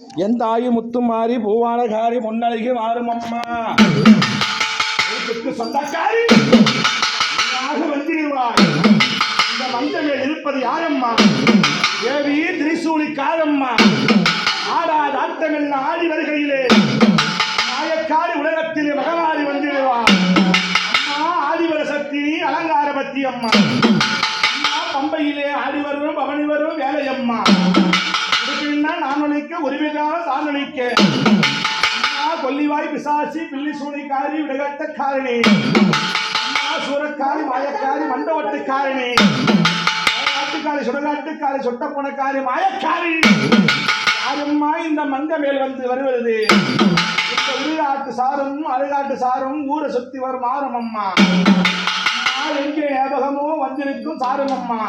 எந்த ஆயு முத்து மாறி பூவான காரி முன்னழகி மாறும் அம்மா சொந்தக்காரி வந்திருவாய் இந்த மஞ்சளில் இருப்பது யாரம்மா? தேவி திரிசூலி காரம்மா ஆடாத ஆட்டமெல்லாம் ஆடி வருகையிலே. நாயக்காரி உலகத்திலே மகமாறி வந்திருவார் அம்மா ஆதிவர சக்தி அலங்கார பத்தி அம்மா. அம்மா பம்பையிலே ஆடி வரும் பவனி வரும் வேலையம்மா. இதுக்குன்னா நான் ஒழிக்க உரிமைக்காக தான் ஒழிக்க கொல்லிவாய் பிசாசி பில்லி சூனிக்காரி விடகட்ட காரணி அம்மா சூரக்காரி மாயக்காரி மண்டவட்டுக்காரணி காட்டுக்காரி சுடகாட்டுக்காரி சொட்டப்பணக்காரி மாயக்காரி. யாரும்மா இந்த மங்க மேல் வந்து வருவது? இந்த உருளாட்டு சாரும் அருகாட்டு சாரும் ஊரை சுத்தி வரும் ஆறும் அம்மா அம்மா, எங்கே ஞாபகமோ வந்திருக்கும் சாரும் அம்மா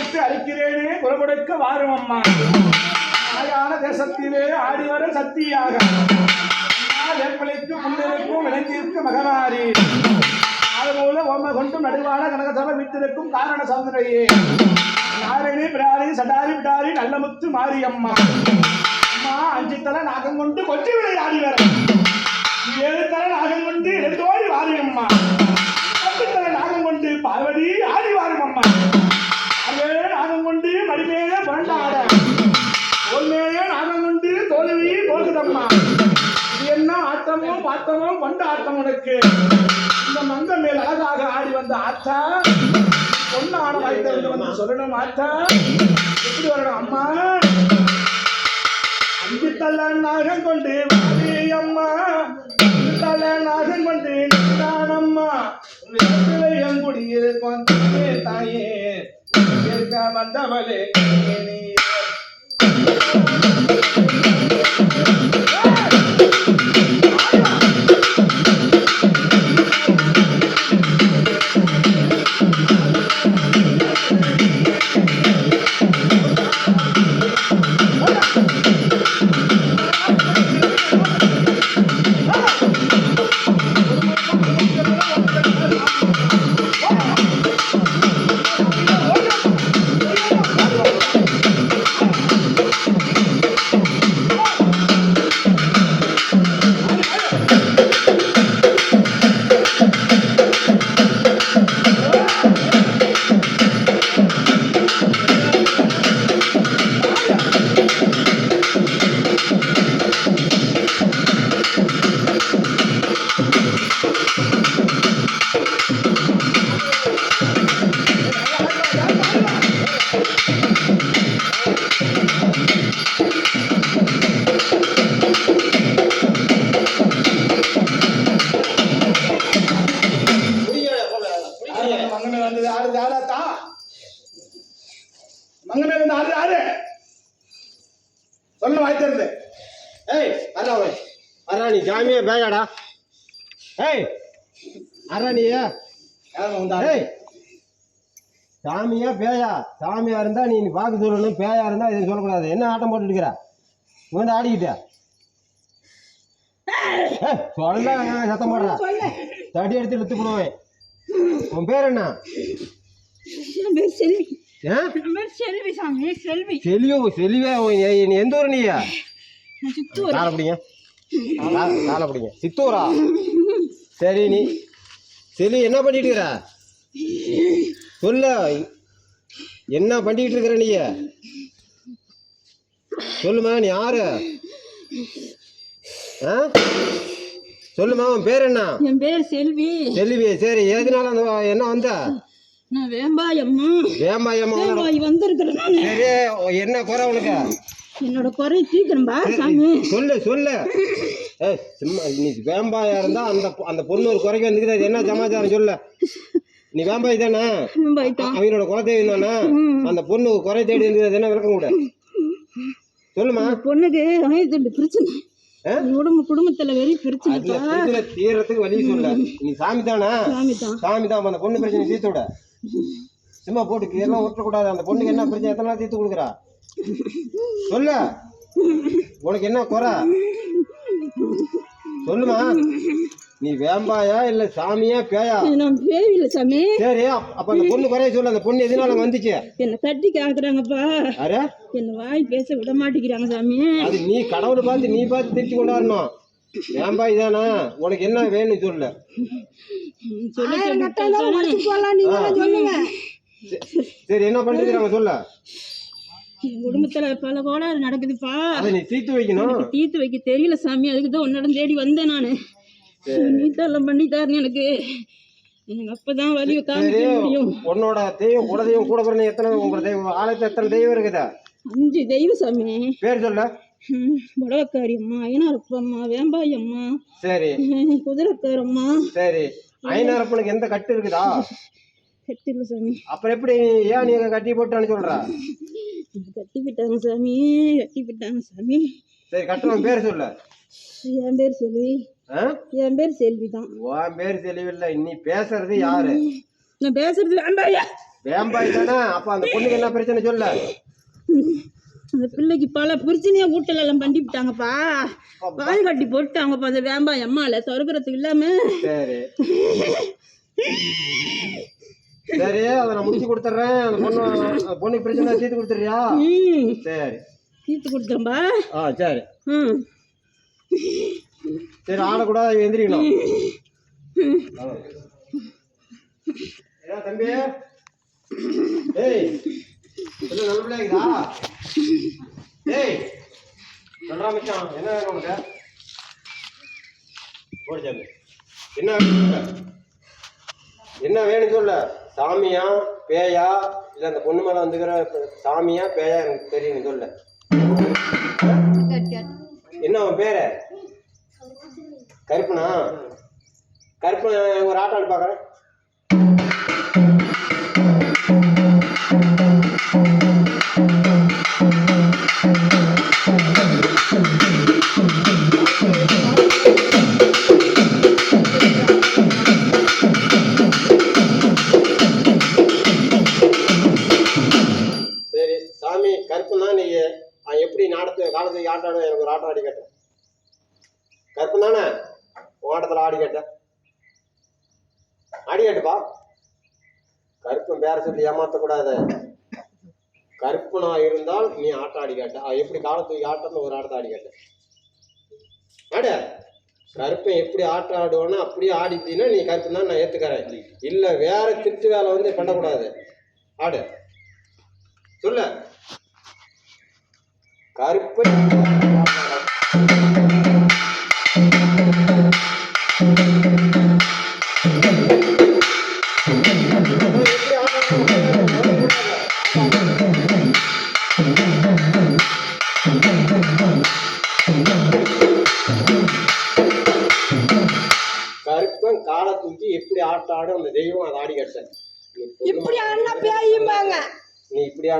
வீட்டுக்கு அழிக்கிறேனே குரகொடுக்க வாரும் அம்மா. ஆயான தேசத்திலே ஆடி வர சக்தியாக. வேப்பிலைக்கு முன்னிருக்கும் விளங்கியிருக்கும் மகமாரி அதுபோல ஓம கொண்டும் நடுவான கனகசபை விட்டிருக்கும் காரண சந்திரையே. நாரணி பிராரி சடாரி விடாரி நல்லமுத்து மாரி அம்மா அஞ்சு தலை நாகம் கொண்டு கொஞ்சம் ஆடி வர ஏழு தலை நாகம் கொண்டு எழுந்தோடி வாரியம்மா. பத்து தலை நாகம் கொண்டு பார்வதி ஆடி வாரும் அம்மா நாகம் கொண்டு மடிமேலே பண்டாட தோல்மேலே நாகம் கொண்டு தோல்வி போகுதம்மா என்ன ஆட்டமோ பாத்தமோ கொண்ட ஆட்டம் உனக்கு. இந்த மங்க மேல் அழகாக ஆடி வந்த ஆத்தா பொண்ணு ஆட வாய்த்தவங்க வந்து சொல்லணும் ஆத்தா. எப்படி வரணும் அம்மா? அஞ்சு தள்ள நாகம் கொண்டு வாரி அம்மா. அஞ்சு தள்ள நாகம் கொண்டு நான் அம்மா. எங்குடியில் தாயே. வந்தவளே. ஏய் சாமியா பேயா? சாமியா இருந்தா நீ வாக்கு சொல்லணும் பேயா இருந்தா இதை சொல்லக்கூடாது. என்ன ஆட்டம் போட்டுட்டு இருக்கிற? ஆடிக்கிட்ட. ஏய், சொல்ல சத்தம் போடுற தடி எடுத்து இழுத்து போடுவேன். உன் பேர் என்ன? செல்வி. சாமி நீ- எந்த ஊர் நீயா காலை பிடிங்க. கா- காலை பிடிங்க. சித்தூரா? சரி நீ செலி என்ன பண்ணிட்டு இருக்கிற சொல்ல. என்ன பண்ணிட்டு இருக்கிற நீ? சொல்லுமா நீ யாரு? ஆ? சொல்லுமா உன் பேர் என்ன? என் பேர் செல்வி. செல்வி சரி எதனால அந்த என்ன வந்த? நான் வேம்பாயம்மா. வேம்பாயம்மா வேம்பாய் வந்திருக்கிறேன் நான். சரி என்ன குறை உனக்கு? என்னோட குறை சாமி. சொல்லு சொல்லு. ஏய் சும்மா நீ வேம்பாயா இருந்தா அந்த அந்த பொண்ணு ஒரு குறைக்கு வந்துக்குது அது என்ன சமாச்சாரம் சொல்லு? நீ வேம்பாய் தானே? அவங்களோட குறை தேவை தானே அந்த பொண்ணு குறை தேடி இருந்தது என்ன விளக்கம் கூட? சொல்லுமா. பொண்ணுக்கு ஆயிரத்தி ரெண்டு பிரச்சனை. ஆ? குடும்ப குடும்பத்துல வெறி பிரச்சனை தீர்றதுக்கு வழி சொல்லு. நீ சாமி தானே? சாமி தான் அந்த பொண்ணு பிரச்சனை தீர்த்து விட. சும்மா போட்டு எல்லாம் விட்டுறக்கூடாது அந்த பொண்ணுக்கு என்ன பிரச்சனை எத்தனை நாள் தீர்த்து கொடுக்குறா? சொல்லு. உனக்கு என்ன குறை? சொல்லுமா. நீ வேம்பாயா இல்ல சாமியா பேயா? நான் பேய் இல்லை சாமி. சரி அப்ப அந்த பொண்ணு குறைய சொல்லு அந்த பொண்ணு எதனால வந்துச்சு? என்னை தட்டி காக்குறாங்கப்பா. அரே என்னை வாய் பேச விட மாட்டேங்கிறாங்க சாமி. அது நீ கடவுளை பார்த்து நீ பார்த்து திருச்சி கொண்டாடணும் வேம்பாய் தானே உனக்கு என்ன வேணும்னு சொல்லு. சரி, சரி என்ன பண்ணிருக்காங்க சொல்ல. என் குடும்பத்துல பல கோளாறு நடக்குதுப்பா. அதை நீ தீர்த்து வைக்கணும். தீர்த்து வைக்க தெரியல சாமி அதுக்கு தான் உன்னிடம் தேடி வந்தேன் நான். நீ தரலாம் பண்ணி எனக்கு. எனக்கு அப்பதான் சரி காமிக்க முடியும். உன்னோட தெய்வம் குல தெய்வம் கூட பிறந்த எத்தனை உங்க தெய்வம் ஆலயத்துல எத்தனை தெய்வம் இருக்குதா? அஞ்சு தெய்வ சாமி. பேர் சொல்ல. புடவக்காரி அம்மா ஐநாரப்ப அம்மா வேம்பாய் அம்மா சரி. ம், குதிரைக்கார அம்மா. சரி. ஐநாரப்பனுக்கு எந்த கட்டு இருக்குதா? கட்டில சாமி. அப்புறம் எப்படி ஏன் நீ கட்டி போட்டான்னு சொல்ற? கட்டி விட்டாங்க சாமி கட்டி விட்டாங்க சாமி. சரி கட்டுறவன் பேர் சொல்லு. என் பேர் செல்வி? என் பேர் செல்வி தான் உன் பேர் தெளிவில்லை நீ பேசுறது யாரு? நான் பேசுறது வேம்பாயா வேம்பாய் தானே? அப்ப அந்த பொண்ணுக்கு என்ன பிரச்சனை சொல்ல. அந்த பிள்ளைக்கு பல பிரச்சனையா வீட்டுல எல்லாம் பண்ணி விட்டாங்கப்பா வாய் கட்டி போட்டாங்கப்பா அந்த வேம்பாய் அம்மால சொருக்கிறதுக்கு இல்லாம. சரி. சரி அதை நான் முடிச்சு கொடுத்துட்றேன். அந்த பொண்ணு பொண்ணுக்கு பிரச்சனை தீர்த்து கொடுத்துறியா ம். சரி. தீர்த்து கொடுத்தேன்பா. ஆ சரி. ம். சரி ஆடக்கூடாது எந்திரிக்கணும். தம்பி. ஏய் என்ன நல்ல பிள்ளைங்களா ஏய் சொல்றா மச்சான் என்ன வேணும் உனக்கு? போடு சாமி. என்ன சொல்லு. என்ன வேணும் சொல்ல? சாமியா பேயா? இல்லை அந்த பொண்ணு மேலே வந்துக்கிற சாமியா பேயா எனக்கு தெரியும் சொல்ல. என்ன அவன் பேரு? கருப்பனா? கருப்பன் ஒரு ஆட்டம் ஆடி Thank you. பக்கத்தில் ஆடி கேட்டேன். ஆடி கேட்டுப்பா. கருப்பன் பேர சொல்லி ஏமாற்றக்கூடாது கருப்பனா இருந்தால் நீ ஆட்டம் ஆடி கேட்ட. எப்படி காலத்துக்கு ஆட்டம்னு ஒரு ஆட்டத்தை ஆடி கேட்ட. ஆட கருப்பன் எப்படி ஆட்டம் ஆடுவோன்னா அப்படியே ஆடிட்டீங்கன்னா நீ கருப்பு தான் நான் ஏற்றுக்கிறேன் இல்லை வேற திட்டு வேலை வந்து பண்ணக்கூடாது. ஆடு சொல்ல. கருப்பன்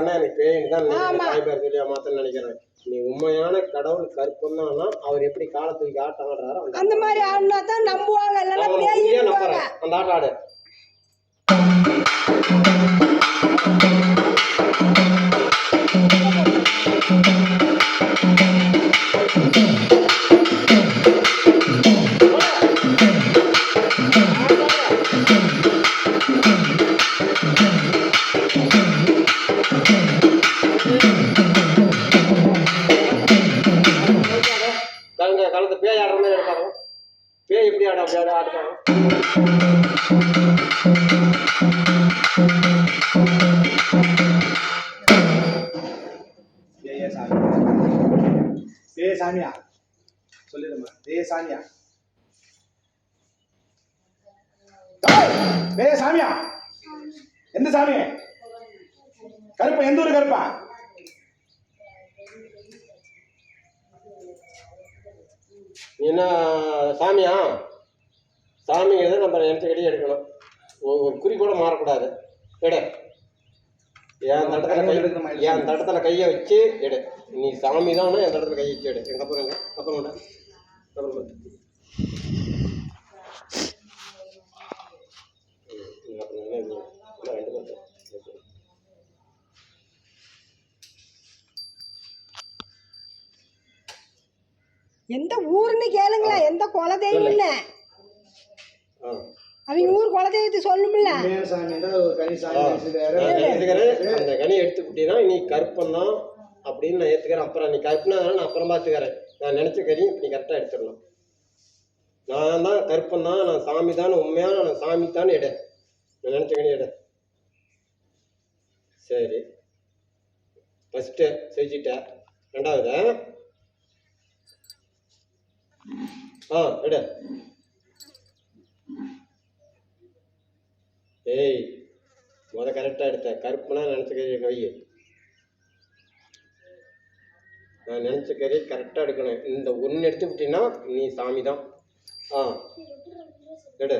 ஆனா எனக்கு பேயின்னு தான் தாய் பேர் சொல்லி மாத்தன்னு நினைக்கிறேன். நீ உண்மையான கடவுள் தான் அவர் எப்படி காலை தூக்கி ஆட்டம் ஆடுறாரோ அந்த மாதிரி ஆடினா தான் நம்புவாங்க இல்லைன்னா அந்த ஆட்டம் ஆடு. சாமி ஏ சாமியா சொல்லிடுமா. ஏ சாமியா ஏ சாமியா. எந்த சாமி? கருப்பா எந்த ஊர் கருப்பா? நீ என்ன சாமியா? சாமி எதை நம்ம நினச்சபடி எடுக்கணும். ஒரு ஒரு குறி கூட மாறக்கூடாது. எடு என் தட்டத்தில் கை என் தட்டத்தில் கையை வச்சு எடு. நீ சாமி தானே என் தட்டத்தில் கையை வச்சு எடு. எங்க கொண்டா. அப்புறம் கொண்டா. ம், நீ அப்புறம் என்ன இது? என்ன ரெண்டு பேரும் எந்த ஊருன்னு கேளுங்களேன் எந்த குல தெய்வம்னு ஆ அவங்க ஊர் குலதெய்வத்தை சொல்லுமில்ல உண்மையான சாமி தான் ஒரு கனி அந்த எடுத்துக்கிட்டீங்கன்னா நீ கருப்பன் தான் அப்படின்னு நான் ஏத்துக்கிறேன். அப்புறம் நீ கருப்புனா நான் அப்புறம் பார்த்துக்கிறேன் நான் நினைச்ச கறி நீ கரெக்டாக எடுத்துடணும். நான் தான் கருப்பன் தான் நான் சாமி தான் உண்மையான நான் சாமி தான் எடு நான் நினைச்ச கனி எடு சரி. ஃபஸ்ட்டு செஞ்சிட்டேன் ரெண்டாவது ஆ? எடு ஏய் முத கரெக்டாக எடுத்த. கருப்புனா நினச்ச கறி நான் நினச்ச கரெக்டாக எடுக்கணும். இந்த ஒன்று எடுத்து விட்டீங்கன்னா நீ சாமி தான் ஆ. எடு.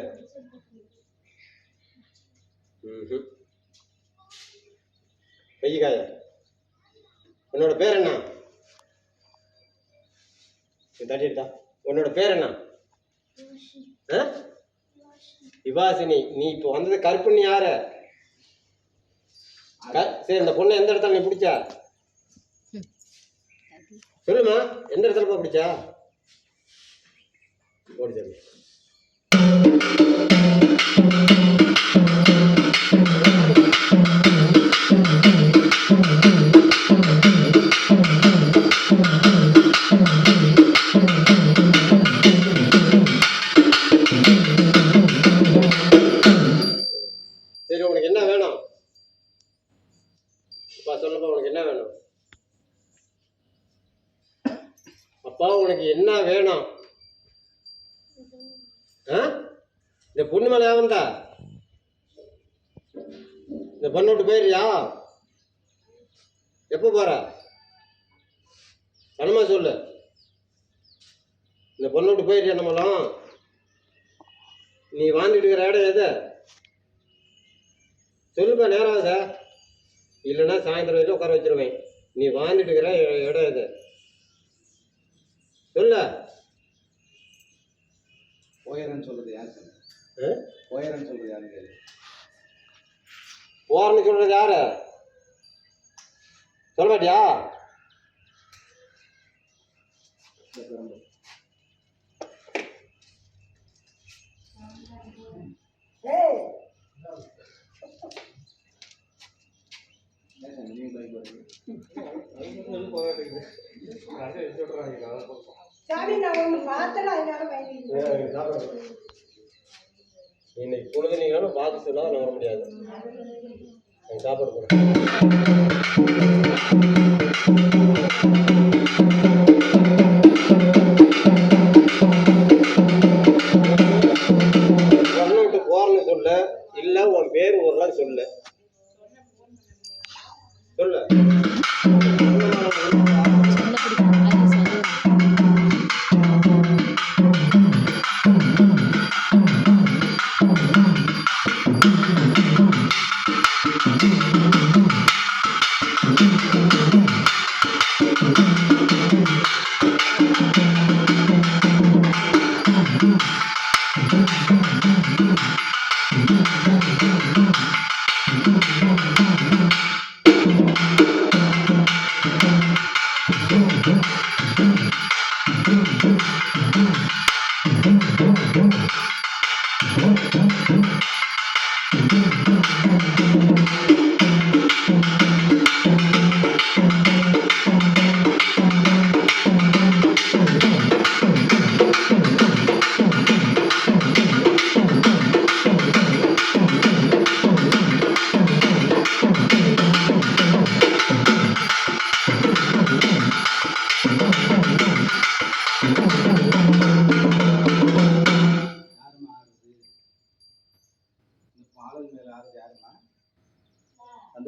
ம் வெய்யகாய உன்னோட பேர் என்ன? தட்டிட்டா உன்னோட பேர் என்ன? ஆ? விவாசினி நீ இப்போ வந்தது கருப்பு நீ யாரு? க- சரி இந்த பொண்ணை எந்த இடத்துல நீ பிடிச்சா? சொல்லுமா எந்த இடத்துல போய் பிடிச்சா? ஓடி சொல்லு இந்த பொண்ணு விட்டு போயிடுறியா நம்மளாம் நீ வாழ்ந்துட்டு இருக்கிற இடம் எது? சொல்லுப்பா நேரம் ஆகுதா? இல்லைன்னா சாயந்தரம் வரைக்கும் உட்கார வச்சிருவேன். நீ வாழ்ந்துட்டு இருக்கிற இடம் எது? சொல்ல. போயரன்னு சொல்றது யார் சாமி? ஆ? போயரன்னு சொல்றது யாரு கேளு. போறன்னு சொல்றது யாரு? சொல்ல மாட்டியா சாமி, நான் ஒன்று பார்த்தல அதனால பயந்து இன்னைக்கு பொழுது நீங்களும் பார்த்து சொன்னா வர முடியாது. நான் சாப்பாடு போகிறேன் சொல்லு. சொல்லு.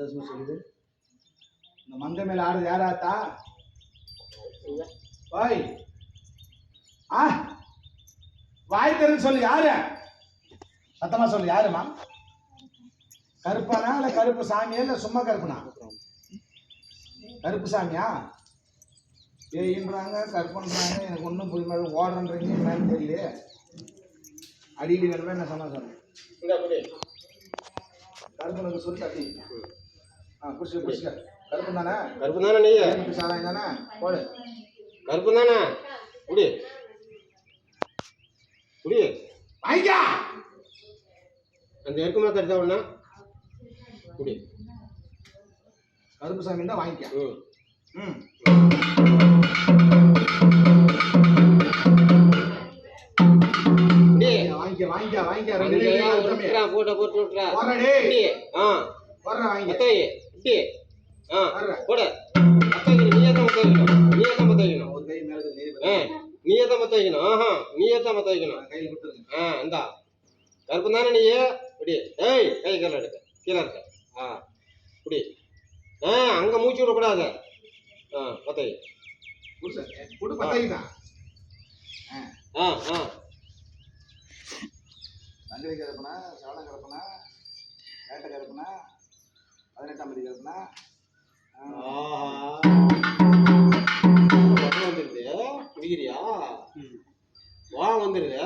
சந்தோஷமா சொல்லுது. இந்த மங்க மேல ஆடுறது யாராத்தா வாய் ஆ. வாய் திறந்து சொல்லு யாரு? சத்தமா சொல்லு யாருமா கருப்பானா இல்ல கருப்பு சாமியா இல்ல சும்மா கருப்புனா? கருப்பு சாமியா? ஏயின்றாங்க கருப்புன்றாங்க எனக்கு ஒன்றும் புரிய ஓடுறன்றீங்க என்னன்னு தெரியல அடிக்கடி வேணுமே என்ன சொன்னா புடி கருப்பனுக்கு சொல்லி அடி ஆ புடிச்சு புடிச்சு கருப்பு தானே? கருப்பு தானே நீ சாராயம் தானே? போடு. கருப்பு தானே? குடி. குடி. வாங்கிக்கா! அந்த எருக்குமா தடுத்த உடனே குடி. கருப்பு சாமி தான் வாங்கிக்க. ம். ம். வாங்கிக்க வாங்கிக்க வாங்கிக்க. ரெண்டு போட்ட போட்டு விட்டுறா. குடி. ஆ. வர்றேன் வாங்கிக்க. குடி ஆ. போடு. நீயே தான் மத்த வைக்கணும். நீயே தான் மத்த வைக்கணும். நீயே தான் மத்த வைக்கணும். ஆஹா நீயே தான் மத்த வைக்கணும். ஆ இந்தா. கருப்பு தானே நீ குடி. ஏய் கை கீழே எடுக்க கீழே இருக்க. ஆ குடி. ஆ அங்கே மூச்சு விடக்கூடாது. ஆ மத்த வை தான். ஆ. ஆ சங்கரி கருப்பனா சவண கருப்பனா வேட்டை கருப்பனா பதினெட்டாம் வரம் வந்துருது. குடிக்கிறியா? வா வந்துருது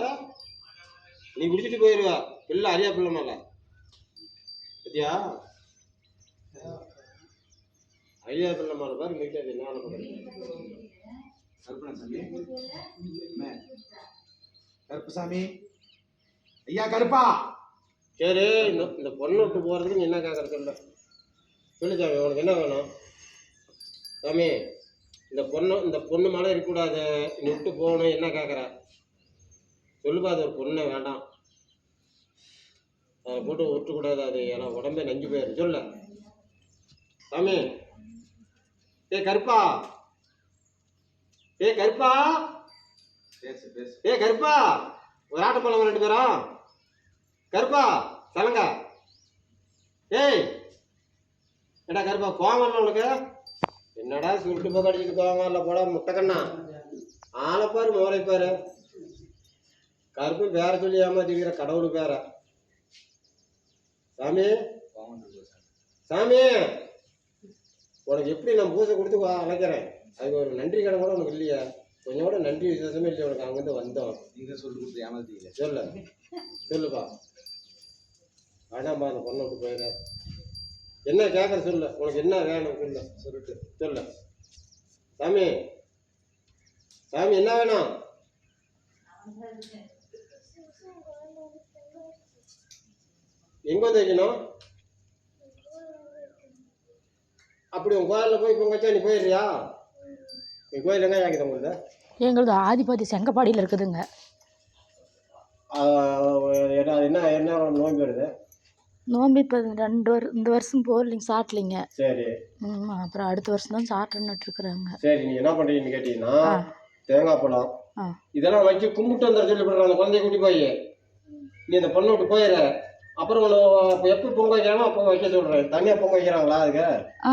நீ குடிச்சிட்டு போயிடுவ பிள்ளை அரியா பிள்ளை மேல. பத்தியா? அரியா பிள்ளை மேல பாரு மிக்காது என்ன வேலை பண்ணுறது கருப்பனா சாமி. அண்ணே. கருப்பு சாமி. ஐயா கருப்பா. சரி இந்த இந்த பொண்ணை விட்டு போகிறதுக்கு நீ என்ன கேட்குற சொல்ல. சொல்லு சாமி உனக்கு என்ன வேணும்? சாமி இந்த பொண்ணு இந்த பொண்ணு மேலே இருக்கக்கூடாது. நீ விட்டு போகணும் என்ன கேட்குற சொல்லுப்பா அது ஒரு பொண்ணை வேண்டாம். அதை போட்டு விட்டுக்கூடாது அது. ஏன்னா உடம்பே நஞ்சு போயிடும் சொல்ல. சாமி. ஏ கருப்பா. ஏ கருப்பா. பேசு பேசு. ஏ கருப்பா. ஒரு ஆட்ட போலாம் ரெண்டு பேரும் கருப்பா சொல்லுங்க. ஏய் என்னடா கருப்பா கோவம் உனக்கு? என்னடா சுருட்டு போக அடிச்சுட்டு கோவம் இல்லை போட முட்டைக்கண்ணா? ஆளை பாரு மோரை பாரு. கருப்பு பேர சொல்லி ஏமாத்திக்கிற கடவுள் பேர. சாமி? சாமி? உனக்கு எப்படி நான் பூசை கொடுத்து வா- அழைக்கிறேன்? அதுக்கு ஒரு நன்றி கடன் கூட உனக்கு இல்லையா. கொஞ்சம் கூட நன்றி விசேஷமே இல்லையா உனக்கு அங்கேருந்து வந்தோம். நீங்க சொல்லி கொடுத்து ஏமாத்தீங்க சொல்லு. சொல்லுப்பா. வேணாம்பா அந்த பொண்ணை விட்டு போயிடு என்ன கேட்குற சொல்லு? உனக்கு என்ன வேணும் சொல்லு சொல்லிட்டு. சொல்லு. சாமி. சாமி என்ன வேணும்? எங்க வந்து வைக்கணும் அப்படி உன் கோயிலில் போய் பொங்கச்சா நீ போயிடுறியா? நீ கோயில் எங்க கேட்குது உங்கள்ட்ட எங்களது ஆதிபதி செங்கப்பாடியில் இருக்குதுங்க. என்ன என்ன என்ன நோன்பு வருது? நோம்பி இப்போ ரெண்டு வரு இந்த வருஷம் போகலிங்க சாட்டலிங்க. சரி. ம், அப்புறம் அடுத்த வருஷம் தான் சாட்டன்னுட்டு இருக்கிறாங்க சரி நீ என்ன பண்றீங்கன்னு கேட்டீங்கன்னா. தேங்காய் பழம். ஆ. இதெல்லாம் வச்சு கும்பிட்டு வந்துட சொல்லி அந்த குழந்தைய கூட்டி போய். நீ அந்த பொண்ணை விட்டு போயிடுற அப்புறம் உன்னை எப்போ பொங்க வைக்கிறானோ அப்போ வைக்க சொல்றேன். தனியாக பொங்க வைக்கிறாங்களா அதுக்கு?